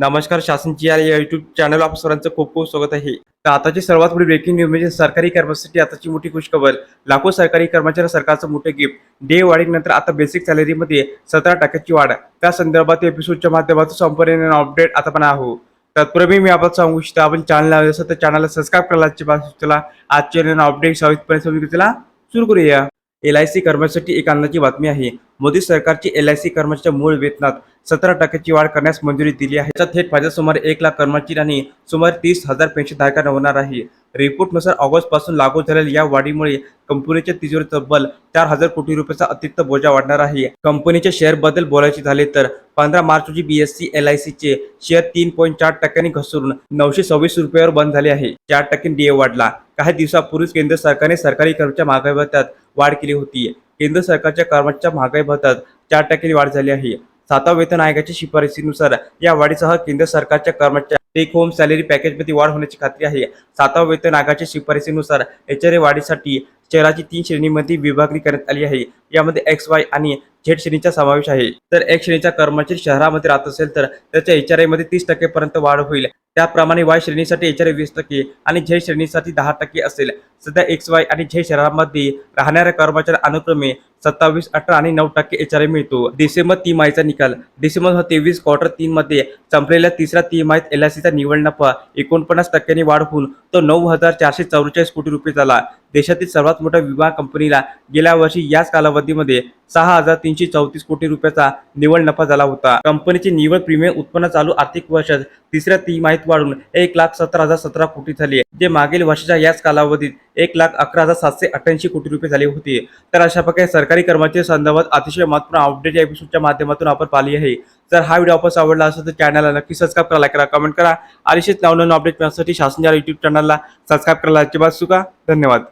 नमस्कार शासनची या YouTube channel आप सरांचं खूप खूप स्वागत आहे. तर आताची सर्वात मोठी ब्रेकिंग न्यूज म्हणजे सरकारी कर्मचाऱ्यांसाठी आताची मोठी खुशखबर. लाखो सरकारी कर्मचारी सरकारचं मोठं गिफ्ट डे वाढीनंतर आता बेसिक सॅलरीमध्ये सतरा टक्क्याची वाढ. त्या संदर्भात एपिसोडच्या माध्यमातून संपूर्ण अपडेट आता पण आहो तत्पूर्वी मी आपण सांगू इच्छितो आपण चॅनल असं तर चॅनलला सबस्क्राईब करायला चला आजच्या अपडेट सविस्तपणे समजून घेतला सुरू करूया. एल आय सी कर्मचाऱ्यांसाठी एक आनंदाची बातमी आहे. मोदी सरकारची एल आय सी कर्मचाऱ्याच्या मूळ वेतनात सतरा टक्क्याची वाढ करण्यास मंजुरी दिली आहे. याचा थेट फायदा सुमारे एक लाख कर्मचारी आणि सुमारे तीस हजार पेन्शनधारकांना होणार आहे. रिपोर्टनुसार ऑगस्टपासून लागू झालेल्या या वाढीमुळे कंपनीच्या तिजोरी तब्बल चार हजार कोटी रुपयाचा अतिरिक्त बोजा वाढणार आहे. कंपनीच्या शेअरबद्दल बोलायचे झाले तर पंधरा मार्च रोजी बीएससी एल आय चे शेअर तीन पॉईंट चार टक्क्यांनी घसरून नऊशे सव्वीस रुपयावर बंद झाले आहे. चार टक्के डीए वाढला. काही दिवसापूर्वीच केंद्र सरकारने सरकारी कर्मचाऱ्या महागाई भत्त्यात वाढ केली होती. केंद्र सरकारच्या कर्मचाऱ्याच्या महागाई भत्त्यात चार टक्के वाढ झाली आहे. सातवा वेतन आयोगाच्या शिफारसीनुसार या वाढीसह केंद्र सरकारच्या कर्मचाऱ्या टेक होम सॅलरी पॅकेजमध्ये वाढ होण्याची खात्री आहे. सातवा वेतन आयोगाच्या शिफारसीनुसार एचआरए वाढीसाठी शहराची तीन श्रेणीमध्ये विभागणी करण्यात आली आहे. यामध्ये एक्स वाय आणि झेड श्रेणीचा समावेश आहे. तर एक्स श्रेणीचा कर्मचारी शहरामध्ये राहत असेल तर त्याच्या एच आर आयमध्ये तीस टक्केपर्यंत वाढ होईल. त्याप्रमाणे वाय श्रेणीसाठी एचआरए वीस टक्के आणि झेड श्रेणीसाठी दहा टक्के असेल. सध्या एक्स वाय आणि झेड शहरामध्ये राहणाऱ्या कर्मचारी अनुक्रमे सत्तावीस अठरा आणि नऊ टक्के एचआरए मिळतो. डिसेंबर तिमाहीचा निकाल. डिसेंबर तेवीस क्वार्टर तीन मध्ये संपलेल्या तिसऱ्या तिमाहीत एल आय सीचा निवड नफा एकोणपन्नास टक्क्यांनी वाढ होऊन तो नऊ हजार चारशे चौवेचाळीस कोटी रुपये झाला. देशातील सर्वात मोठ्या विमा कंपनीला गेल्या वर्षी याच कालावधीमध्ये सहा हजार तीनशे चौतीस कोटी रुपयाचा निव्वळ नफा झाला होता. कंपनीचे निव्वळ प्रीमियम उत्पन्न चालू आर्थिक वर्षात तिसऱ्या तिमाहीत वाढून एक लाख सतरा हजार सतरा कोटी झाले जे मागील वर्षाच्या याच कालावधीत एक लाख अकरा हजार सातशे अठ्ठ्याऐंशी कोटी रुपये झाले होते. तर अशा प्रकारे सरकारी कर्मचारी संदर्भात अतिशय महत्त्वपूर्ण अपडेट या एपिसोडच्या माध्यमातून आपण पाहिली आहे. जर हा व्हिडिओ आपण आवडला असेल तर चॅनलला नक्की सबस्क्राईब करा लाईक करा कमेंट करा. आणि नवनवीन अपडेट मिळण्यासाठी शासनाच्या युट्यूब चॅनलला सबस्क्राईब करायला अजिबात चुका धन्यवाद.